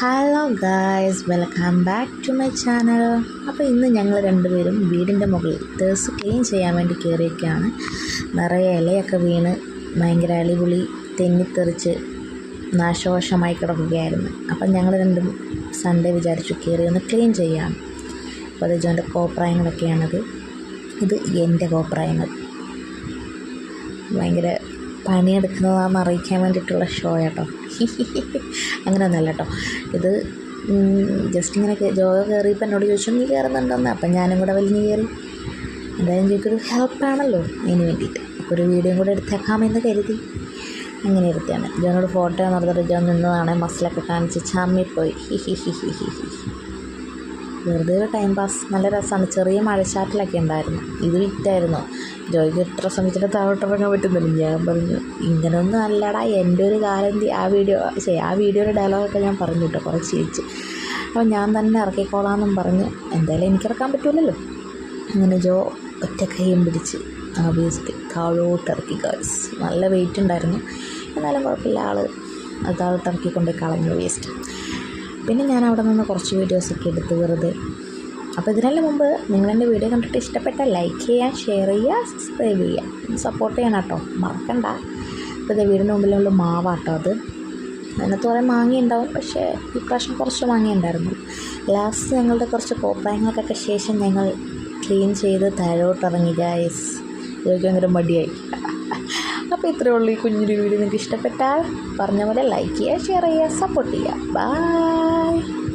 Hello guys welcome back to my channel അപ്പോൾ ഇന്ന് ഞങ്ങൾ രണ്ടുപേരും വീടിന്റെ മുകളിൽ തേഴ്സ് ക്ലീൻ ചെയ്യാൻ വേണ്ടി കയറിയൊക്കെയാണ് നിറയെ ഇലയൊക്കെ വീണ് ഭയങ്കര അടിപൊളി തെന്നിത്തെറിച്ച് നാശോഷമായി കിടക്കുകയായിരുന്നു. അപ്പം ഞങ്ങൾ രണ്ടും സൺഡേ വിചാരിച്ചു കയറി ഒന്ന് ക്ലീൻ ചെയ്യാം. അപ്പോൾ അത് ജോന്റെ കോപ്രായങ്ങളൊക്കെയാണത്. ഇത് എന്റെ കോപ്രായങ്ങൾ. ഭയങ്കര പണിയെടുക്കുന്നതാണെന്ന് അറിയിക്കാൻ വേണ്ടിയിട്ടുള്ള ഷോ കേട്ടോ അങ്ങനെയൊന്നുമല്ല കേട്ടോ ഇത് ജസ്റ്റ് ഇങ്ങനെ ജോ കയറിയപ്പോൾ എന്നോട് ചോദിച്ചു നീ കയറുന്നുണ്ടെന്ന് അപ്പം ഞാനും കൂടെ വലിഞ്ഞ് കയറി എന്തായാലും ചോദിക്കൊരു ഹെൽപ്പാണല്ലോ അതിന് വേണ്ടിയിട്ട്. അപ്പോൾ ഒരു വീഡിയോ കൂടെ എടുത്തേക്കാമെന്ന് കരുതി. അങ്ങനെ എടുത്തതാണ് ജോനോട് ഫോട്ടോ എന്ന് പറഞ്ഞിട്ട് നിന്നതാണ് മസിലൊക്കെ കാണിച്ച് ചമ്മിപ്പോയി. ഹി ഹി ഹി ഹി ഹി ഹി വെറുതെ ഒരു ടൈം പാസ് നല്ല രസമാണ്. ചെറിയ മഴച്ചാറ്റിലൊക്കെ ഉണ്ടായിരുന്നു. ഇത് വിറ്റായിരുന്നു. ജോയിക്ക് എത്ര ശ്രമിച്ചിട്ട് താഴോട്ടിറങ്ങാൻ പറ്റുന്നില്ല. ഞാൻ പറഞ്ഞു ഇങ്ങനൊന്നും അല്ലടാ. എന്റെ ഒരു കാലം ആ വീഡിയോ ശരി ആ വീഡിയോയുടെ ഡയലോഗൊക്കെ ഞാൻ പറഞ്ഞു കേട്ടോ. കുറച്ച് ചിരിച്ച്. അപ്പോൾ ഞാൻ തന്നെ ഇറക്കിക്കോളാമെന്നും പറഞ്ഞ് എന്തായാലും എനിക്കിറക്കാൻ പറ്റൂലല്ലോ. അങ്ങനെ ജോ ഒറ്റ കൈയും പിടിച്ച് ആ വേസ്റ്റ് താഴോട്ട് ഇറക്കി. ഗേൾസ് നല്ല വെയിറ്റ് ഉണ്ടായിരുന്നു. എന്നാലും കുഴപ്പമില്ല. ആൾ താഴോട്ട് ഇറക്കിക്കൊണ്ട് കളഞ്ഞു വേസ്റ്റ് പിന്നെ ഞാൻ അവിടെ നിന്ന് കുറച്ച് വീഡിയോസൊക്കെ എടുത്ത് വെറുതെ. അപ്പോൾ ഇതിനെല്ലാം മുമ്പ് നിങ്ങളെന്റെ വീഡിയോ കണ്ടിട്ട് ഇഷ്ടപ്പെട്ട ലൈക്ക് ചെയ്യാം ഷെയർ ചെയ്യുക സബ്സ്ക്രൈബ് ചെയ്യുക സപ്പോർട്ട് ചെയ്യണം കേട്ടോ. മറക്കണ്ട. ഇപ്പോൾ ഇത് വീടിന്റെ മുമ്പിലുള്ള മാവാട്ടോ അത്. അതിനകത്ത് കുറേ മാങ്ങ ഉണ്ടാവും പക്ഷേ ഈ പ്രാവശ്യം കുറച്ച് മാങ്ങ ഉണ്ടായിരുന്നു ലാസ്റ്റ് ഞങ്ങളുടെ കുറച്ച് കോപ്രായങ്ങൾക്കൊക്കെ ശേഷം ഞങ്ങൾ ക്ലീൻ ചെയ്ത് താഴോട്ടിറങ്ങി ഗായസ് ഇതൊക്കെ ഭയങ്കര മടിയായി. അപ്പോൾ ഇത്രയേ ഉള്ളൂ ഈ കുഞ്ഞൊരു വീഡിയോ നിങ്ങൾക്ക് ഇഷ്ടപ്പെട്ടാൽ പറഞ്ഞ പോലെ ലൈക്ക് ചെയ്യുക ഷെയർ ചെയ്യുക സപ്പോർട്ട് ചെയ്യുക. ബൈ